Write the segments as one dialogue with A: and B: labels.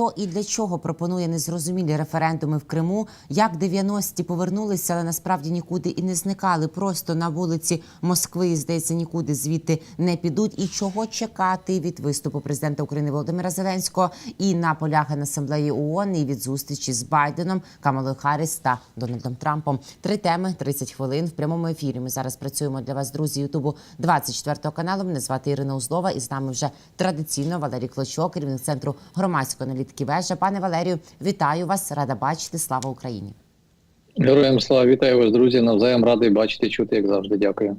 A: Хто і для чого пропонує незрозумілі референдуми в Криму? Як 90-ті повернулися, але насправді нікуди і не зникали. Просто на вулиці Москви, здається, нікуди звідти не підуть. І чого чекати від виступу президента України Володимира Зеленського і на полях Генасамблеї ООН, і від зустрічі з Байденом, Камалою Харріс та Дональдом Трампом? Три теми 30 хвилин в прямому ефірі. Ми зараз працюємо для вас, друзі, Ютубу 24 каналу. Мене звати Ірина Узлова, і з нами вже традиційно Валерій Клочок, керівник центру громадської аналітики вежа. Пане Валерію, вітаю вас! Рада бачити. Слава Україні!
B: Героям слава вітаю вас, друзі. Навзаєм радий бачити, чути, як завжди. Дякую.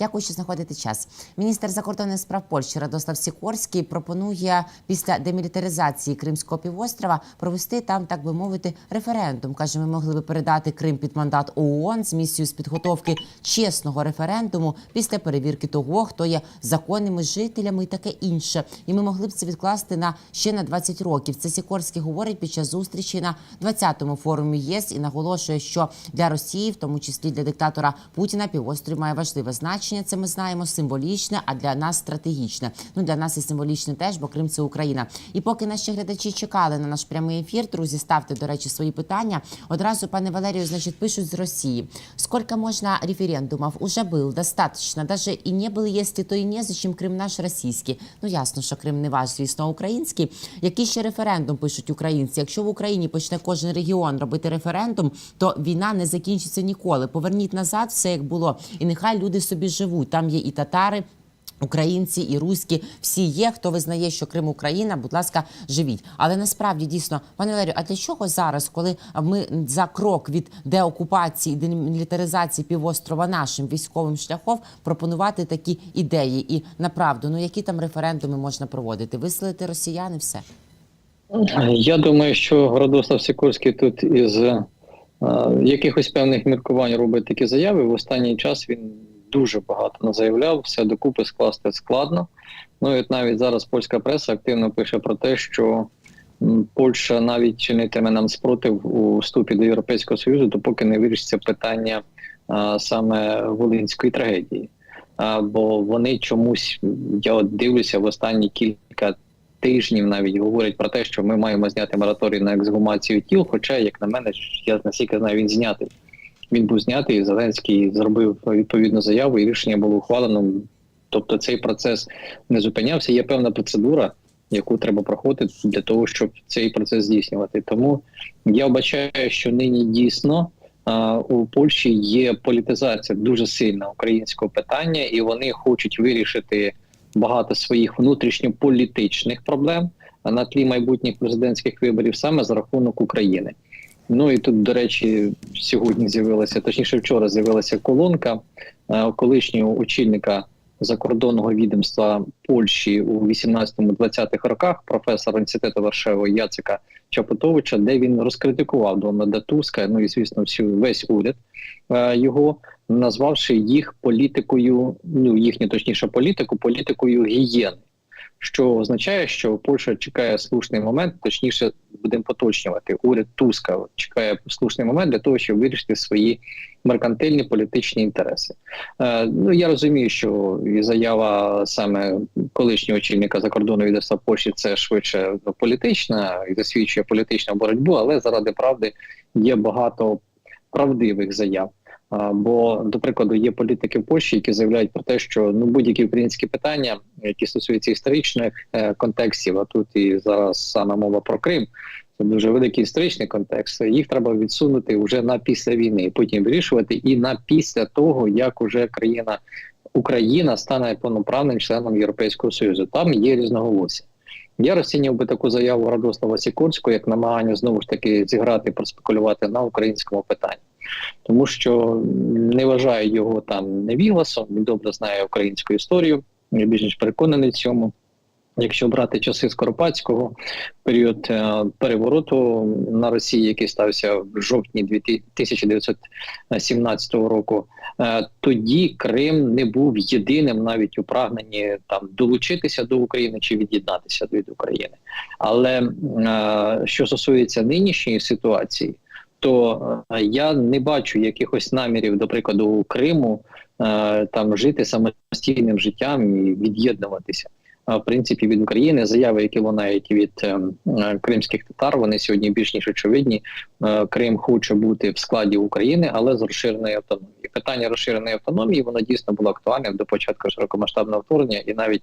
A: Дякую, що знаходите час. Міністр закордонних справ Польщі Радослав Сікорський пропонує після демілітаризації Кримського півострова провести там, так би мовити, референдум. каже, ми могли би передати Крим під мандат ООН з місією з підготовки чесного референдуму після перевірки того, хто є законними жителями і таке інше. І ми могли б це відкласти на ще на 20 років. Це Сікорський говорить під час зустрічі на 20-му форумі ЄС і наголошує, що для Росії, в тому числі для диктатора Путіна, півострів має важливе значення. Це ми знаємо символічне, а для нас стратегічне. Ну для нас і символічне теж, бо Крим це Україна. І поки наші глядачі чекали на наш прямий ефір, друзі, ставте до речі свої питання. Одразу пане Валерію, значить, пишуть з Росії. Сколько можна референдумів? Уже был достаточно. Даже і не було, якщо то і не зачем Крим наш російський. Ну ясно, що Крим не ваш, звісно, український. Який ще референдум пишуть українці? Якщо в Україні почне кожен регіон робити референдум, то війна не закінчиться ніколи. Поверніть назад все як було, і нехай люди собі живуть. Там є і татари. Українці і руські всі є. Хто визнає, що Крим Україна, будь ласка, живіть. Але насправді дійсно, пане Валерію, а для чого зараз, коли ми за крок від деокупації демілітаризації півострова нашим військовим шляхом пропонувати такі ідеї? І направду, ну які там референдуми можна проводити? Виселити росіяни, все
B: Я думаю, що Радослав Сікорський тут із е, якихось певних міркувань робить такі заяви. В останній час він дуже багато назаявляв, все докупи скласти складно. Ну і от навіть зараз польська преса активно пише про те, що Польща навіть чинитиме нам спротив у вступі до Європейського Союзу, допоки не вирішиться питання а, саме волинської трагедії. А, бо вони чомусь, я от дивлюся, в останні кілька тижнів навіть говорять про те, що ми маємо зняти мораторій на ексгумацію тіл. Хоча, як на мене, я наскільки знаю, він знятий. Він був знятий. Зеленський зробив відповідну заяву, і рішення було ухвалено. Тобто, цей процес не зупинявся. Є певна процедура, яку треба проходити для того, щоб цей процес здійснювати. Тому я вбачаю, що нині дійсно у Польщі є політизація дуже сильна українського питання, і вони хочуть вирішити багато своїх внутрішньополітичних проблем на тлі майбутніх президентських виборів саме за рахунок України. Ну і тут, до речі, сьогодні з'явилася, точніше, вчора з'явилася колонка е, колишнього очільника закордонного відомства Польщі у 18-20-х роках, професора університету Варшави Яцика Чапутовича, де він розкритикував Дональда Туска, ну і звісно, всю весь уряд е, його, назвавши їх політикою, ну їхню точніше політику, політикою гієни що означає, що Польща чекає слушний момент, точніше будемо поточнювати. Уряд Туска чекає слушний момент для того, щоб вирішити свої меркантильні політичні інтереси. Е, ну я розумію, що і заява саме колишнього очільника закордонного відомства Польщі це швидше політична і засвідчує політичну боротьбу, але заради правди є багато правдивих заяв. Бо, до прикладу, є політики в Польщі, які заявляють про те, що ну будь-які українські питання, які стосуються історичних е, контекстів, а тут і зараз саме мова про Крим, це дуже великий історичний контекст. Їх треба відсунути вже на після війни, і потім вирішувати, і на після того, як уже країна Україна стане повноправним членом Європейського союзу. Там є різноголосся. Я розцінював би таку заяву Радослава Сікорського як намагання знову ж таки зіграти, проспекулювати на українському питанні тому що не вважаю його там невігласом, він добре знає українську історію. Я більш ніж переконаний цьому. Якщо брати часи Скоропадського, період е, перевороту на Росії, який стався в жовтні 1917 року, е, тоді Крим не був єдиним навіть у прагненні там долучитися до України чи від'єднатися від України. Але е, що стосується нинішньої ситуації, то е, я не бачу якихось намірів, до прикладу, Криму е, там жити самостійним життям і від'єднуватися. в принципі від України. Заяви, які лунають від е, е, кримських татар, вони сьогодні більш ніж очевидні. Е, Крим хоче бути в складі України, але з розширеною автономією. Питання розширеної автономії воно дійсно було актуальним до початку широкомасштабного вторгнення, і навіть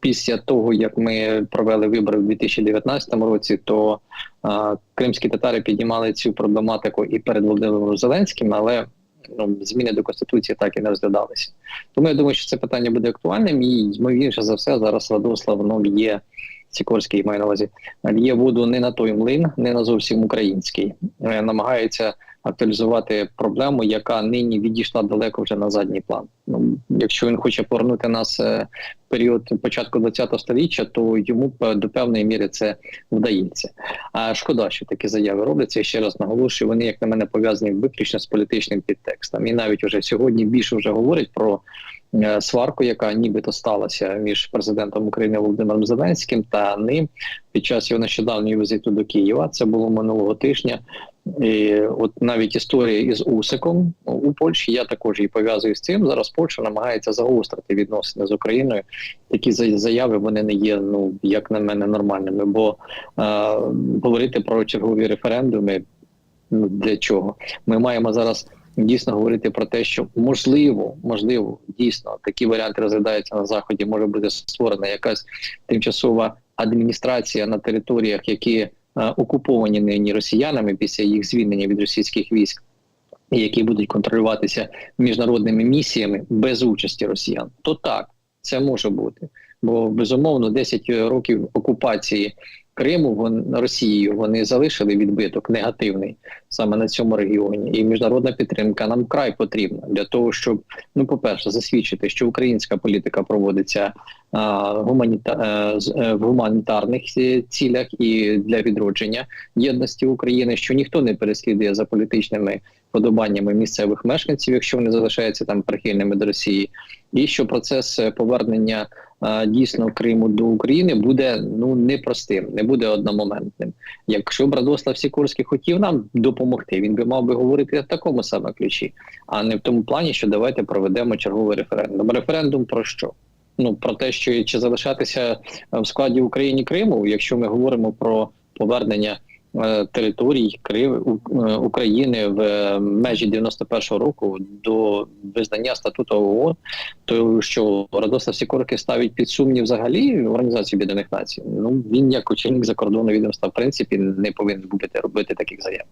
B: після того, як ми провели вибори в 2019 році, то е, кримські татари піднімали цю проблематику і перед Володимиром Зеленським, але ну, зміни до конституції так і не розглядалися. Тому я думаю, що це питання буде актуальним, і ймовірніше за все зараз Радослав ну, є Сікорський має на увазі, є воду не на той млин, не на зовсім український. Е, Намагається актуалізувати проблему, яка нині відійшла далеко вже на задній план. Ну, якщо він хоче повернути нас е, в період початку ХХ століття, то йому до певної міри це вдається. А шкода, що такі заяви робляться. Я ще раз наголошую, вони, як на мене, пов'язані виключно з політичним підтекстом. І навіть уже сьогодні більше вже говорять про сварку, яка нібито сталася між президентом України Володимиром Зеленським та ним під час його нещодавньої візиту до Києва. Це було минулого тижня. І от навіть історія із Усиком у Польщі я також її пов'язую з цим. Зараз Польща намагається загострити відносини з Україною. Такі заяви вони не є, ну як на мене, нормальними. Бо е, говорити про чергові референдуми ну для чого? Ми маємо зараз дійсно говорити про те, що можливо, можливо, дійсно такі варіанти розглядаються на заході. Може бути створена якась тимчасова адміністрація на територіях, які е, окуповані нині росіянами після їх звільнення від російських військ, які будуть контролюватися міжнародними місіями без участі росіян. То так, це може бути. Бо безумовно 10 років окупації Криму вон, Росією вони залишили відбиток негативний саме на цьому регіоні. І міжнародна підтримка нам край потрібна для того, щоб ну, по-перше, засвідчити, що українська політика проводиться а, гуманіта, е, з- е, в гуманітарних е, цілях і для відродження єдності України, що ніхто не переслідує за політичними подобаннями місцевих мешканців, якщо вони залишаються там прихильними до Росії, і що процес е, повернення е, дійсно Криму до України буде ну непростим, не буде одномоментним. Якщо б Радослав Сікорський хотів нам допомогти, він би мав би говорити в такому саме ключі, а не в тому плані, що давайте проведемо черговий референдум. Референдум про що? Ну про те, що чи залишатися е, в складі України Криму, якщо ми говоримо про повернення територій Крим е, України в е, межі 91-го року до визнання статуту ООН, то що Радослав Сікорки ставить під сумнів взагалі Організацію Об'єднаних Націй. Ну він як очільник закордонного відомства в принципі не повинен бути робити таких заяв.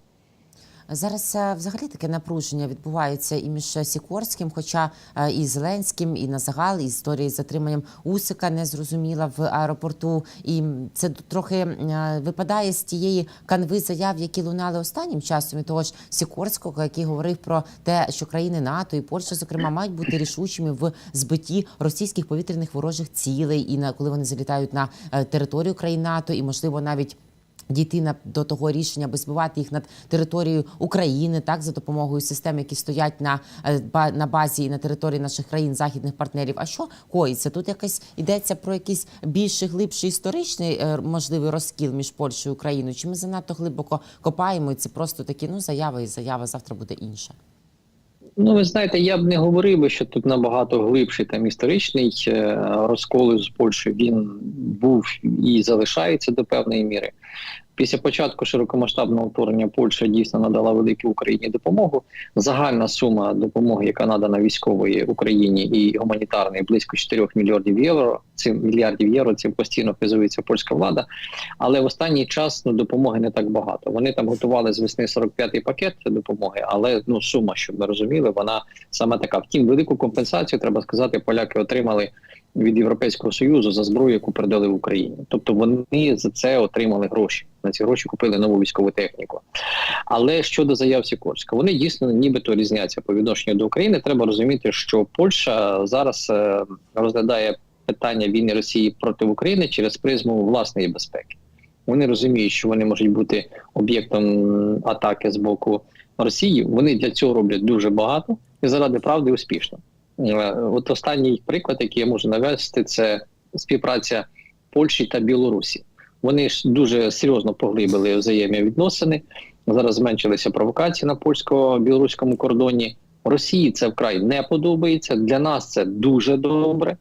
A: Зараз е, взагалі таке напруження відбувається і між Сікорським, хоча е, і Зеленським, і на загал, і історія з затриманням Усика не зрозуміла в аеропорту. І це трохи е, випадає з тієї канви заяв, які лунали останнім часом, і того ж Сікорського, який говорив про те, що країни НАТО і Польща, зокрема, мають бути рішучими в збитті російських повітряних ворожих цілей, і на коли вони залітають на е, територію країн НАТО, і можливо навіть. Дійти на до того рішення, аби збивати їх над територією України, так за допомогою систем, які стоять на е, на базі і на території наших країн західних партнерів. А що коїться? Тут якась йдеться про якийсь більший глибший історичний е, можливий розкіл між Польщею і Україною? Чи ми занадто глибоко копаємо? І це просто такі ну заяви і заява завтра буде інша.
B: Ну, ви знаєте, я б не говорив що тут набагато глибший там історичний е, розкол з Польщею. Він був і залишається до певної міри. Після початку широкомасштабного вторгнення Польща дійсно надала велику Україні допомогу. Загальна сума допомоги, яка надана військової Україні і гуманітарної, близько 4 мільярдів євро. Цим мільярдів євро цим постійно хизується польська влада. Але в останній час ну допомоги не так багато. Вони там готували з весни 45-й пакет допомоги, але ну сума, щоб ми розуміли, вона саме така. Втім, велику компенсацію треба сказати, поляки отримали від Європейського союзу за зброю, яку передали в Україні. Тобто вони за це отримали гроші. На ці гроші купили нову військову техніку. Але щодо заяв Сікорська, вони дійсно нібито різняться по відношенню до України. Треба розуміти, що Польща зараз е, розглядає питання війни Росії проти України через призму власної безпеки. Вони розуміють, що вони можуть бути об'єктом атаки з боку Росії. Вони для цього роблять дуже багато і заради правди успішно. Е, От останній приклад, який я можу навести, це співпраця Польщі та Білорусі. Вони ж дуже серйозно поглибили взаємні відносини. Зараз зменшилися провокації на польсько-білоруському кордоні. Росії це вкрай не подобається. Для нас це дуже добре.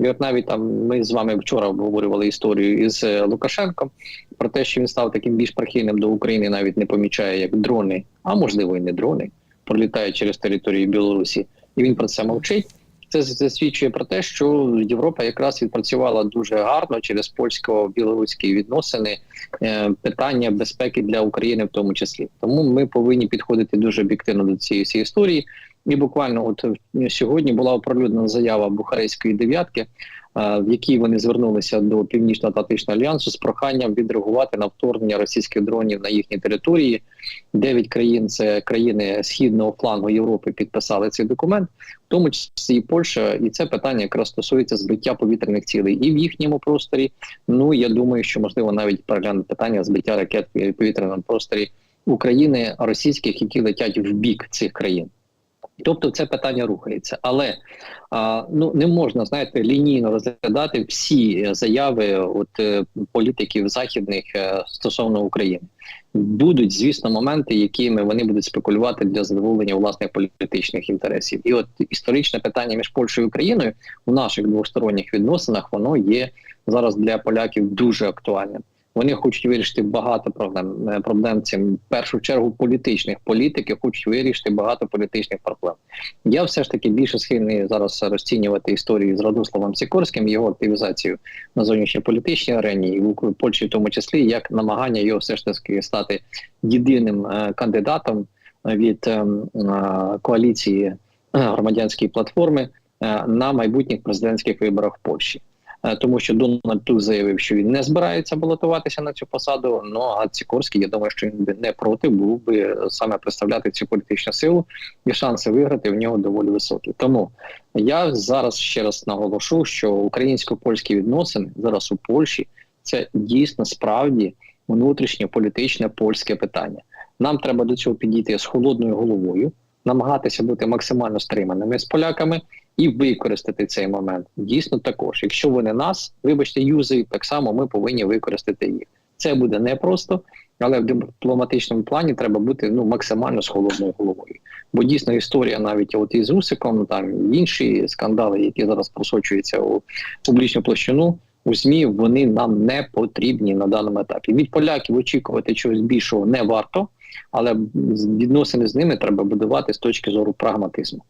B: І от навіть там ми з вами вчора обговорювали історію із е, Лукашенком про те, що він став таким більш прихильним до України, навіть не помічає, як дрони, а можливо і не дрони, пролітають через територію Білорусі, і він про це мовчить. Це засвідчує про те, що Європа якраз відпрацювала дуже гарно через польсько-білоруські відносини е, питання безпеки для України, в тому числі. Тому ми повинні підходити дуже об'єктивно до цієї всієї історії. І буквально, от е, сьогодні була оприлюднена заява Бухарейської дев'ятки, в якій вони звернулися до Північно-Атлантичного альянсу з проханням відреагувати на вторгнення російських дронів на їхні території. Дев'ять країн це країни східного флангу Європи підписали цей документ, в тому числі і Польща, і це питання якраз стосується збиття повітряних цілей і в їхньому просторі. Ну я думаю, що можливо навіть переглянути питання збиття ракет в повітряному просторі України російських, які летять в бік цих країн. Тобто це питання рухається, але а, ну не можна знаєте лінійно розглядати всі заяви от е, політиків західних е, стосовно України. Будуть, звісно, моменти, якими вони будуть спекулювати для задоволення власних політичних інтересів. І от історичне питання між Польщею і Україною в наших двосторонніх відносинах воно є зараз для поляків дуже актуальним. Вони хочуть вирішити багато проблем е, проблем цим в першу чергу політичних політики хочуть вирішити багато політичних проблем. Я все ж таки більше схильний зараз розцінювати історію з Радославом Сікорським, його активізацію на зовнішньополітичній арені і в Польщі, в тому числі, як намагання його все ж таки стати єдиним е, кандидатом від е, е, коаліції громадянської платформи на майбутніх президентських виборах в Польщі. Е, тому що Дональд Туsk заявив, що він не збирається балотуватися на цю посаду. Ну а Сікорський, я думаю, що він би не проти був би саме представляти цю політичну силу, і шанси виграти в нього доволі високі. Тому я зараз ще раз наголошу, що українсько-польські відносини зараз у Польщі це дійсно справді внутрішньополітичне польське питання. Нам треба до цього підійти з холодною головою, намагатися бути максимально стриманими з поляками і використати цей момент. Дійсно, також, якщо вони нас, вибачте, юзають, так само ми повинні використати їх. Це буде непросто, але в дипломатичному плані треба бути ну максимально з холодною головою. Бо дійсно історія навіть от із Усиком, там інші скандали, які зараз просочуються у публічну площину. У змі вони нам не потрібні на даному етапі. Від поляків очікувати чогось більшого не варто, але відносини з ними треба будувати з точки зору прагматизму.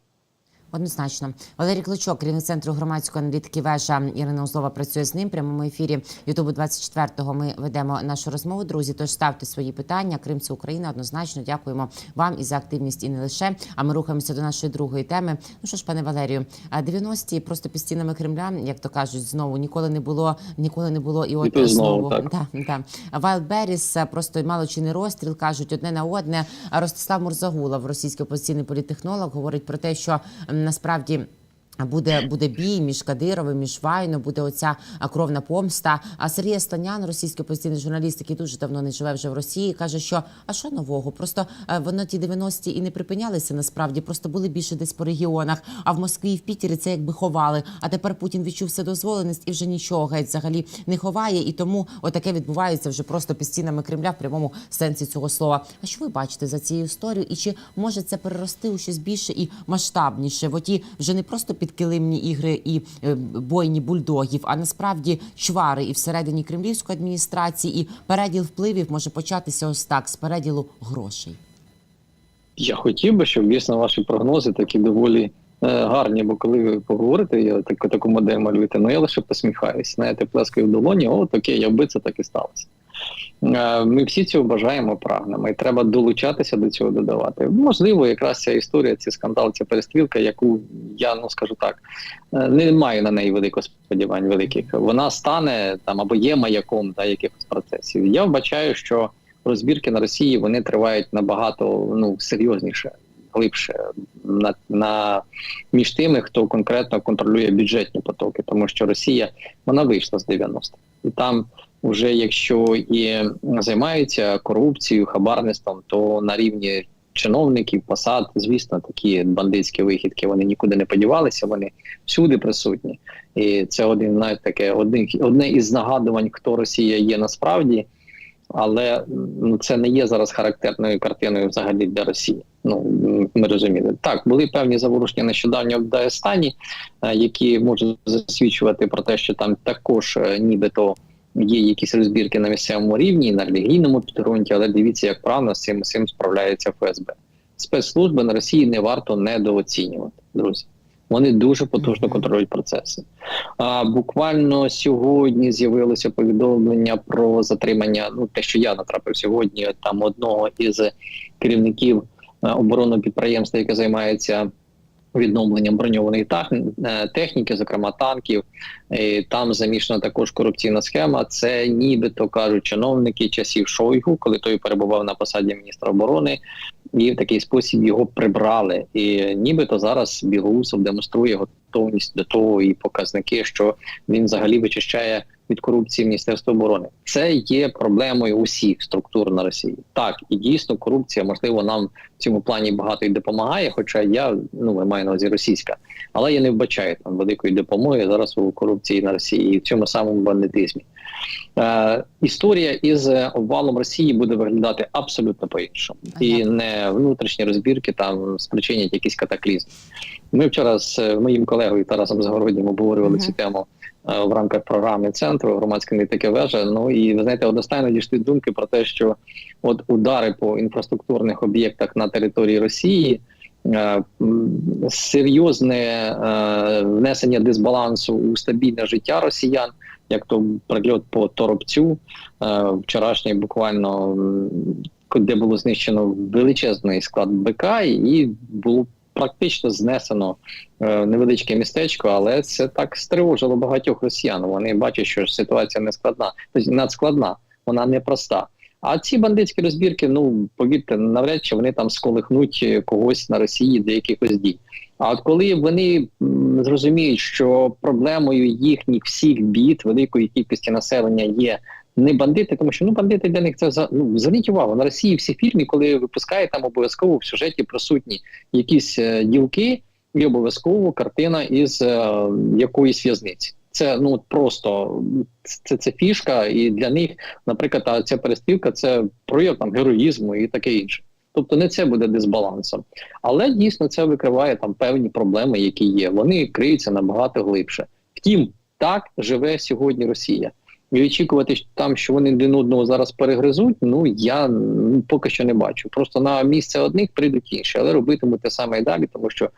A: Однозначно, Валерій Клочок, керівник центру громадської аналітики вежа Ірина Узлова працює з ним. в Прямому ефірі Ютубу 24-го Ми ведемо нашу розмову. Друзі, тож ставте свої питання. Крим це Україна. Однозначно, дякуємо вам і за активність, і не лише. А ми рухаємося до нашої другої теми. Ну що ж, пане Валерію, а 90-ті просто під стінами Кремля, як то кажуть, знову ніколи не було, ніколи не було. І от
B: І знову, так.
A: Да, да. Вайлдберріс просто мало чи не розстріл кажуть одне на одне. Ростислав Мурзагулов, російський опозиційний політтехнолог, говорить про те, що насправді. Буде буде бій між Кадировим, між Вайно, буде оця кровна помста. А Сергій Станян, російський опозиційний журналіст, який дуже давно не живе вже в Росії, каже, що а що нового? Просто е, воно ті 90-ті і не припинялися насправді, просто були більше десь по регіонах. А в Москві і в Пітері це якби ховали. А тепер Путін відчув вседозволеність і вже нічого геть взагалі не ховає. І тому отаке відбувається вже просто під стінами Кремля в прямому сенсі цього слова. А що ви бачите за цією історією? І чи може це перерости у щось більше і масштабніше? В оті вже не просто підкилимні ігри і е, бойні бульдогів, а насправді чвари і всередині кремлівської адміністрації, і переділ впливів може початися ось так з переділу грошей.
B: Я хотів би, щоб дійсно ваші прогнози такі доволі е, гарні, бо коли ви поговорите, я таку таку модель малюєте, ну я лише посміхаюсь. Знаєте, плескаю в долоні, о, окей, якби це так і сталося. Е, Ми всі цього бажаємо, прагнемо, і треба долучатися до цього додавати. Можливо, якраз ця історія, цей скандал, ця перестрілка, яку я ну скажу так, е, не маю на неї великого сподівань великих. Вона стане там або є маяком та якихось процесів. Я вбачаю, що розбірки на Росії вони тривають набагато ну серйозніше, глибше на, на між тими, хто конкретно контролює бюджетні потоки, тому що Росія вона вийшла з 90-х. і там. Вже якщо і займаються корупцією, хабарництвом, то на рівні чиновників, посад, звісно, такі бандитські вихідки вони нікуди не подівалися, вони всюди присутні. І це один навіть таке одне, одне із нагадувань, хто Росія є насправді, але ну, це не є зараз характерною картиною взагалі для Росії. Ну ми розуміли. Так, були певні заворушення нещодавно в Дагестані, е, які можуть засвідчувати про те, що там також е, нібито є якісь розбірки на місцевому рівні, на релігійному підґрунті, але дивіться, як правильно з цим, цим справляється ФСБ. Спецслужби на Росії не варто недооцінювати, друзі. Вони дуже потужно контролюють процеси. А буквально сьогодні з'явилося повідомлення про затримання. Ну те, що я натрапив сьогодні, там одного із керівників оборонного підприємства, яке займається відновленням броньованої е, техніки, зокрема танків. І там замішана також корупційна схема. Це нібито кажуть чиновники часів Шойгу, коли той перебував на посаді міністра оборони, і в такий спосіб його прибрали. І нібито зараз Білоусов демонструє готовність до того і показники, що він взагалі вичищає від корупції Міністерства оборони. Це є проблемою усіх структур на Росії. Так і дійсно корупція, можливо, нам в цьому плані багато і допомагає. Хоча я ну маю на увазі російська, але я не вбачаю там великої допомоги зараз у корупції на Росії і в цьому самому бандитизмі. Е, історія із обвалом Росії буде виглядати абсолютно по-іншому, і не внутрішні розбірки там спричинять якісь катаклізми. Ми вчора з моїм колегою Тарасом Загороднім обговорювали
A: Мгм.
B: цю тему е, в рамках програми центру громадської аналітики вежа. Ну і ви знаєте, одностайно дійшли думки про те, що от удари по інфраструктурних об'єктах на території Росії. е, Серйозне е, внесення дисбалансу у стабільне життя росіян, як то прильот по торопцю, е, вчорашній буквально де було знищено величезний склад БК, і було практично знесено е, невеличке містечко, але це так стривожило багатьох росіян. Вони бачать, що ситуація не складна, тобто надскладна, вона непроста. А ці бандитські розбірки, ну повірте, навряд чи вони там сколихнуть когось на Росії до якихось дій. А от коли вони зрозуміють, що проблемою їхніх всіх бід, великої кількості населення є не бандити, тому що ну бандити для них це ну зверніть увагу на Росії. Всі фільми, коли випускають там обов'язково в сюжеті присутні якісь е, ділки, і обов'язково картина із е, якоїсь в'язниці. Це ну просто це, це фішка, і для них, наприклад, ця перестрілка це прояв там героїзму і таке інше. Тобто не це буде дисбалансом, але дійсно це викриває там певні проблеми, які є. Вони криються набагато глибше. Втім, так живе сьогодні Росія. І очікувати там, що вони один одного зараз перегризуть, ну я м, поки що не бачу. Просто на місце одних прийдуть інші, але робитимуть те саме і далі, тому що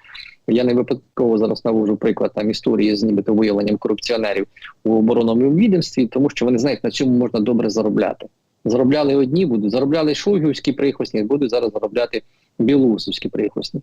B: я не випадково зараз навожу приклад там історії з нібито виявленням корупціонерів у оборонному відомстві, тому що вони знають, на чому можна добре заробляти. Заробляли одні, будуть заробляли шойгівські прихвостні, будуть зараз заробляти білоусовські прихвостні.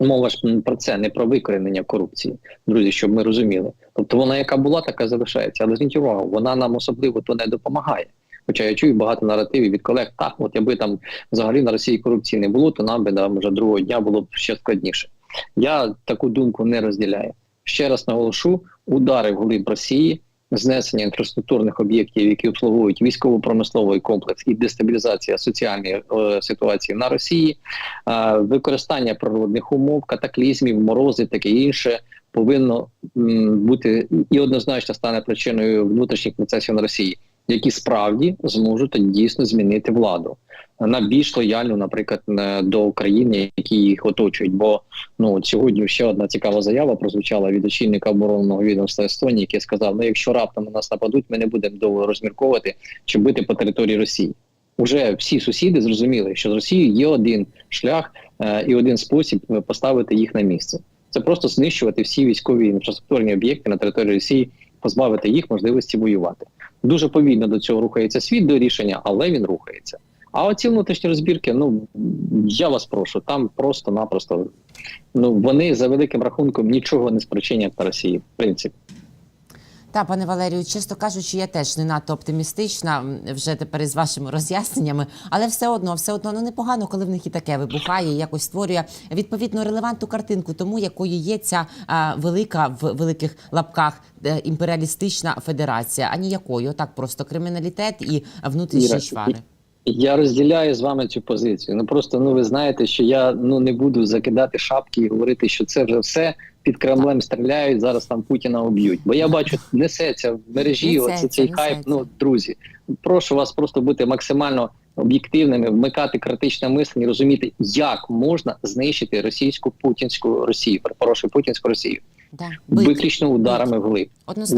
B: Мова ж про це не про викоренення корупції, друзі, щоб ми розуміли. Тобто вона, яка була, така залишається. Але зверніть увагу, вона нам особливо то не допомагає. Хоча я чую багато наративів від колег, так, от якби там взагалі на Росії корупції не було, то нам би да, може другого дня було б ще складніше. Я таку думку не розділяю. Ще раз наголошу: удари в глиб Росії, знесення інфраструктурних об'єктів, які обслуговують військово-промисловий комплекс і дестабілізація соціальної е, ситуації на Росії, е, використання природних умов, катаклізмів, морози, таке інше. Повинно бути і однозначно стане причиною внутрішніх процесів на Росії, які справді зможуть дійсно змінити владу на більш лояльну, наприклад, до України, які їх оточують. Бо ну сьогодні ще одна цікава заява прозвучала від очільника оборонного відомства Естонії, який сказав: ну якщо раптом на нас нападуть, ми не будемо довго розмірковувати чи бити по території Росії. Уже всі сусіди зрозуміли, що з Росією є один шлях е, і один спосіб поставити їх на місце. Це просто знищувати всі військові інфраструктурні об'єкти на території Росії, позбавити їх можливості воювати. Дуже повільно до цього рухається світ до рішення, але він рухається. А оці внутрішні розбірки, ну я вас прошу, там просто-напросто ну вони за великим рахунком нічого не спричинять на Росії, в принципі.
A: Та, пане Валерію, чесно кажучи, я теж не надто оптимістична вже тепер із вашими роз'ясненнями, але все одно, все одно ну непогано, коли в них і таке вибухає, і якось створює відповідно релевантну картинку, тому якою є ця а, велика в великих лапках е, імперіалістична федерація, а ніякою, так просто криміналітет і внутрішні
B: Іра,
A: швари.
B: Я розділяю з вами цю позицію. Ну просто ну ви знаєте, що я ну не буду закидати шапки і говорити, що це вже все під Кремлем стріляють. Зараз там Путіна уб'ють. Бо я бачу, несеться в мережі.
A: Несеться,
B: Оце цей хайп. Ну друзі, прошу вас просто бути максимально об'єктивними, вмикати критичне мислення, розуміти, як можна знищити російську путінську Росію, перепрошую, путінську Росію,
A: Да.
B: Виключно ударами вглиб,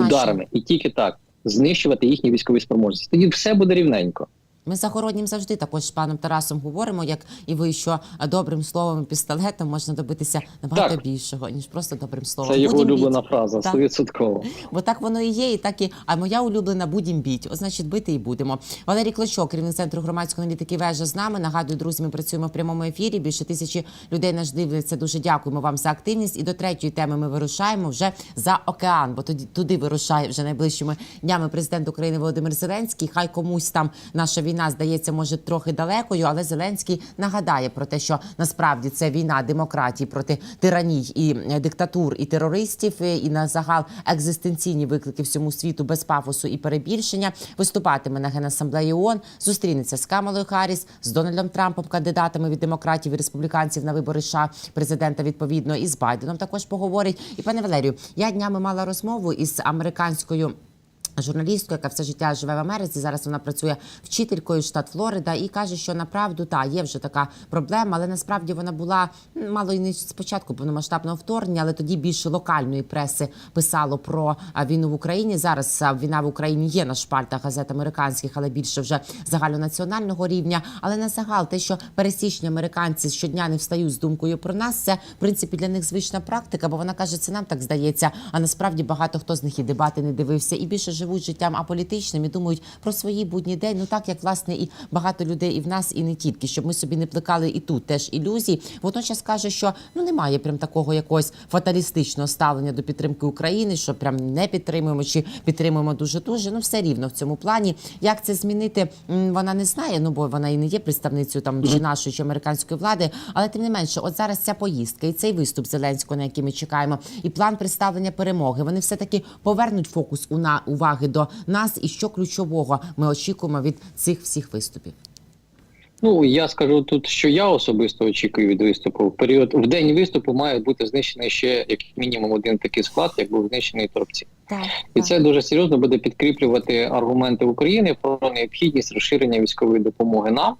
B: ударами, і тільки так знищувати їхні військові спроможності. Тоді все буде рівненько.
A: Ми з Загороднім завжди також з паном Тарасом говоримо, як і ви, що добрим словом і пістолетом можна добитися набагато
B: Так.
A: більшого, ніж просто добрим словом.
B: Це його
A: Будім
B: улюблена
A: біть.
B: фраза,
A: Так.
B: стовідсотково.
A: Бо так воно і є, і так і. А моя улюблена будім біть. От, значить, бити і будемо. Валерій Клочок, керівник центру громадської аналітики вежа з нами. Нагадую, друзі, ми працюємо в прямому ефірі. Більше тисячі людей нас дивляться. Дуже дякуємо вам за активність. І до третьої теми ми вирушаємо вже за океан, бо тоді туди вирушає вже найближчими днями президент України Володимир Зеленський. Хай комусь там наша війна здається, може трохи далекою, але Зеленський нагадає про те, що насправді це війна демократії проти тираній і е, диктатур і терористів, е, і на загал екзистенційні виклики всьому світу без пафосу і перебільшення. Виступатиме на генасамблеї ООН, зустрінеться з Камалою Харріс, з Дональдом Трампом, кандидатами від демократів і республіканців на вибори США, президента відповідно і з Байденом також поговорить. І пане Валерію, я днями мала розмову із американською. Журналісткою, яка все життя живе в Америці. Зараз вона працює вчителькою штат Флорида і каже, що направду та є вже така проблема, але насправді вона була мало і не спочатку повномасштабного вторгнення, але тоді більше локальної преси писало про війну в Україні. Зараз війна в Україні є на шпальтах газет американських, але більше вже загальнонаціонального рівня. Але на загал, те, що пересічні американці щодня не встають з думкою про нас, це в принципі для них звична практика, бо вона каже, це нам так здається. А насправді багато хто з них і дебати не дивився, і більше живуть життям аполітичним і думають про свої будні день. Ну так як власне і багато людей і в нас, і не тільки, щоб ми собі не плекали і тут теж ілюзій. Водночас каже, що ну немає прям такого якогось фаталістичного ставлення до підтримки України, що прям не підтримуємо чи підтримуємо дуже дуже. Ну все рівно в цьому плані. Як це змінити? Вона не знає. Ну бо вона і не є представницею там чи нашої чи американської влади. Але тим не менше, от зараз ця поїздка і цей виступ Зеленського, на який ми чекаємо, і план представлення перемоги. Вони все таки повернуть фокус у на уваги до нас. І що ключового ми очікуємо від цих всіх виступів.
B: Ну я скажу тут, що я особисто очікую від виступу. В період в день виступу має бути знищений ще як мінімум один такий склад, як був знищений торпці.
A: Так,
B: І це дуже серйозно буде підкріплювати аргументи України про необхідність розширення військової допомоги нам.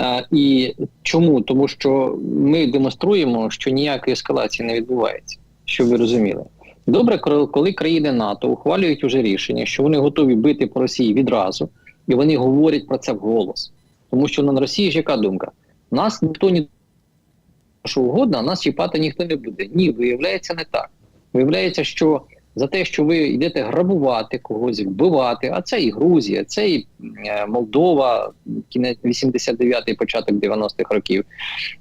B: Е, І чому? Тому що ми демонструємо, що ніякої ескалації не відбувається, щоб ви розуміли. Добре, коли країни НАТО ухвалюють уже рішення, що вони готові бити по Росії відразу, і вони говорять про це вголос. Тому що на Росії ж яка думка? Нас ніхто ні що угодно, а нас чіпати ніхто не буде. Ні, виявляється не так. Виявляється, що за те, що ви йдете грабувати когось, вбивати, а це і Грузія, це і е, Молдова, кінець 89-й, початок 90-х років,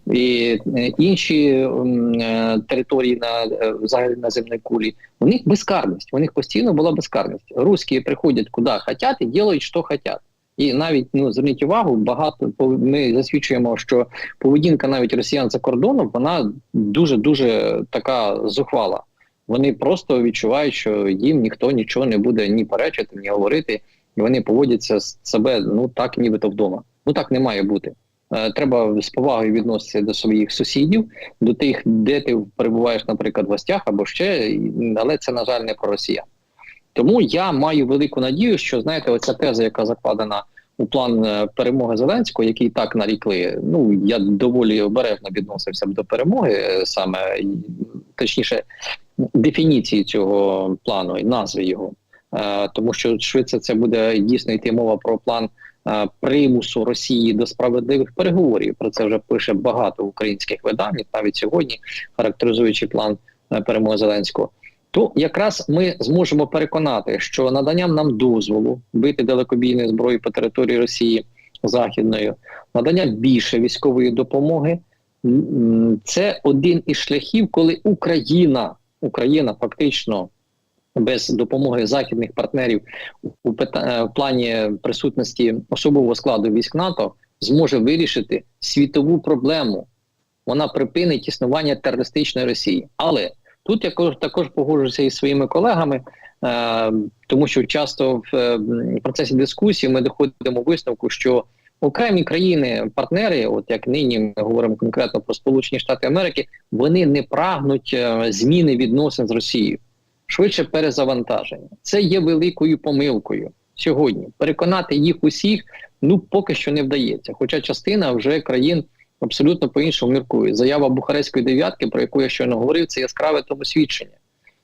B: і е, інші е, території на взагалі на земній кулі. У них безкарність. У них постійно була безкарність. Русські приходять куди хочуть і роблять, що хочуть. І навіть ну зверніть увагу, багато ми засвідчуємо, що поведінка навіть росіян за кордоном вона дуже дуже така зухвала. Вони просто відчувають, що їм ніхто нічого не буде ні перечити, ні говорити, і вони поводяться з себе ну так, нібито вдома. Ну так не має бути. Е, Треба з повагою відноситися до своїх сусідів, до тих, де ти перебуваєш, наприклад, в гостях або ще, але це на жаль не про росіян. Тому я маю велику надію, що знаєте, оця теза, яка закладена у план е, перемоги Зеленського, який так нарікли. Ну я доволі обережно відносився б до перемоги, е, саме точніше, дефініції цього плану і назви його. Е, тому що швидше це буде дійсно йти мова про план е, примусу Росії до справедливих переговорів. Про це вже пише багато українських видань, навіть сьогодні, характеризуючи план е, перемоги Зеленського. То якраз ми зможемо переконати, що наданням нам дозволу бити далекобійною зброю по території Росії західною, надання більше військової допомоги це один із шляхів, коли Україна, Україна фактично без допомоги західних партнерів у е, в плані присутності особового складу військ НАТО зможе вирішити світову проблему. Вона припинить існування терористичної Росії. Але тут я кож- також погоджуюся із своїми колегами, е, тому що часто в е, процесі дискусії ми доходимо висновку, що окремі країни, партнери, от як нині ми говоримо конкретно про Сполучені Штати Америки, вони не прагнуть е, зміни відносин з Росією, швидше перезавантаження. Це є великою помилкою. сьогодні. Переконати їх усіх ну поки що не вдається. Хоча частина вже країн абсолютно по-іншому міркує. Заява Бухарестської дев'ятки, про яку я щойно говорив, це яскраве тому свідчення.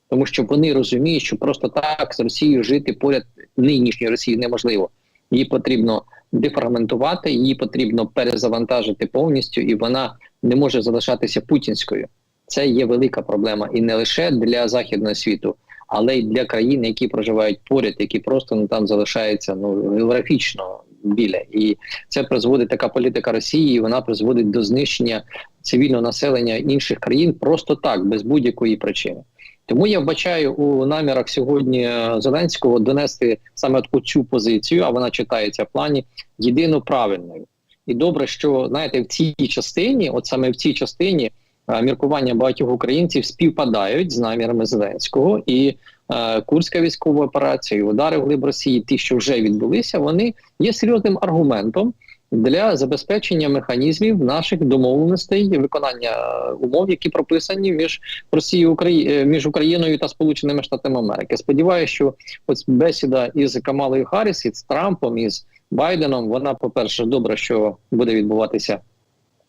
B: Тому що вони розуміють, що просто так з Росією жити поряд нинішньої Росії неможливо. Її потрібно дефрагментувати, її потрібно перезавантажити повністю, і вона не може залишатися путінською. Це є велика проблема і не лише для західного світу, але й для країн, які проживають поряд, які просто ну там залишаються ну географічно біля, і це призводить така політика Росії. і Вона призводить до знищення цивільного населення інших країн просто так, без будь-якої причини. Тому я вбачаю у намірах сьогодні е, Зеленського донести саме цю позицію, а вона читається в плані єдино правильною. І добре, що знаєте, в цій частині, от саме в цій частині, е, міркування багатьох українців співпадають з намірами Зеленського і е, Курська військова операція, удари в глиб Росії, ті, що вже відбулися, вони є серйозним аргументом для забезпечення механізмів наших домовленостей, виконання е, умов, які прописані між Росією Украї... е, між Україною та Сполученими Штатами Америки. Сподіваюся, що ось бесіда із Камалою Харріс, із Трампом, із Байденом, вона, по-перше, добре, що буде відбуватися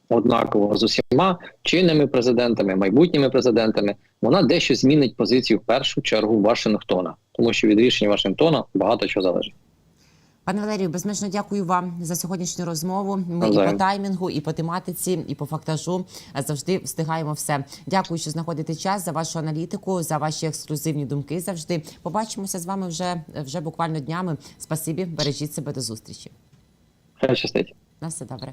B: однаково з усіма чинними президентами, майбутніми президентами. Вона дещо змінить позицію в першу чергу Вашингтона, тому що від рішення Вашингтона багато чого залежить.
A: Пане Валерію, безмежно дякую вам за сьогоднішню розмову. Ми і по таймінгу, і по тематиці, і по фактажу завжди встигаємо все. Дякую, що знаходите час за вашу аналітику, за ваші ексклюзивні думки. Завжди побачимося з вами вже вже буквально днями. Спасибі, бережіть себе до зустрічі.
B: Хай щастить.
A: На все добре.